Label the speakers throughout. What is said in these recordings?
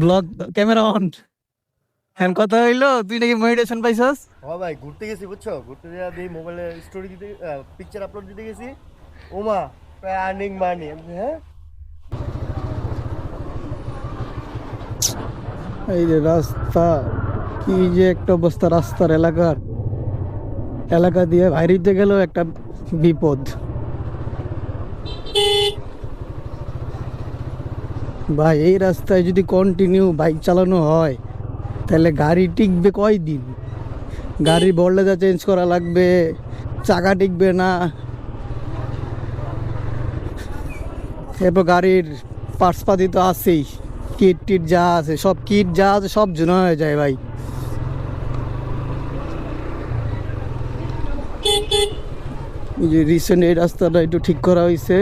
Speaker 1: Blog camera on হ্যাঁ কথা হইল তুই নাকি মেডিটেশন পাইছস?
Speaker 2: হ ভাই ঘুরতে গেছি বুঝছ? ঘুরতে যাওয়া দিয়ে মোবাইলে স্টোরি দিতে পিকচার আপলোড দিতে গেছি। ওমা আর্নিং মানি হ্যাঁ?
Speaker 1: এই যে রাস্তা কি যে একটা অবস্থা রাস্তার এলাকার। এলাকা দিয়ে বাইরেতে গেলেও একটা বিপদ। ভাই এই রাস্তায় যদি কন্টিনিউ বাইক চালানো হয় তাহলে গাড়ি টিকবে কয়দিন? গাড়ির বল্লেজা চেঞ্জ করা লাগবে চাকা টিকবে না। এরপর গাড়ির পার্টসপাতি তো আছেই কিট টিট যা আছে সব কিট যা আছে সব জোনা হয়ে যায় ভাই। এই যে রিসেন্ট এই রাস্তাটা একটু ঠিক করা হয়েছে।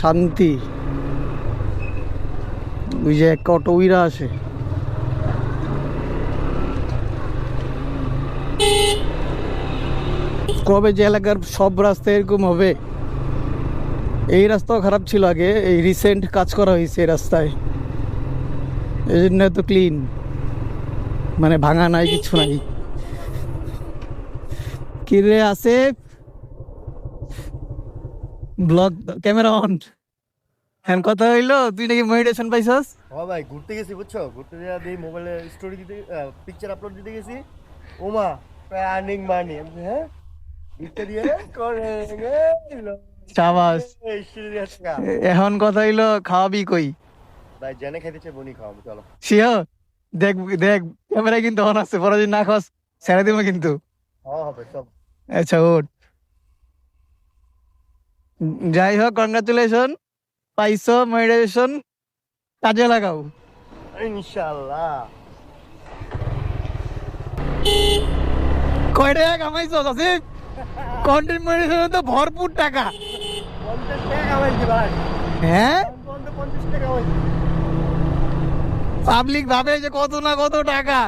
Speaker 1: শান্তি। ওই যে একটা অটো উইরা আছে কবে যে এলাকার সব রাস্তা এরকম হবে? এই রাস্তাও খারাপ ছিল আগে, এই রিসেন্ট কাজ করা হয়েছে এই রাস্তায়। এই জন্য এত ক্লিন মানে ভাঙা নাই, কিছু নাই। কিরে আছে ব্লগ ক্যামেরা অন হ্যাঁ কথা হইল তুই নাকি মেডিটেশন পাইছস?
Speaker 2: হ ভাই ঘুরতে গেছি বুঝছ? ঘুরতে যাওয়া দিয়ে মোবাইলে স্টোরি দিতে পিকচার আপলোড দিতে গেছি। ওমা আর্নিং মানি হ্যাঁ? ইত্যাদি করে গেল
Speaker 1: চাবাস
Speaker 2: এই সিরিয়াস কা
Speaker 1: এখন কথা হইল খাওয়াবি কই?
Speaker 2: ভাই জেনে খাইতে চাই বনি খাওয়াবো চলো।
Speaker 1: শিওর দেখ দেখ ক্যামেরা কিন্তু অন আছে পরে যদি না খাস ছেড়ে দিব কিন্তু।
Speaker 2: হবে সব
Speaker 1: আচ্ছা ওট যাই হোক কংগ্রাচুলেশন পাইছো মেডিটেশন কাজে লাগাও।
Speaker 2: ইনশাআল্লাহ।
Speaker 1: কয় টাকা কামাইছো আসিফ কন্টেন্ট মেডিটেশন তো ভরপুর টাকা। হ্যাঁ? পাবলিক ভাবে যে কত না কত টাকা।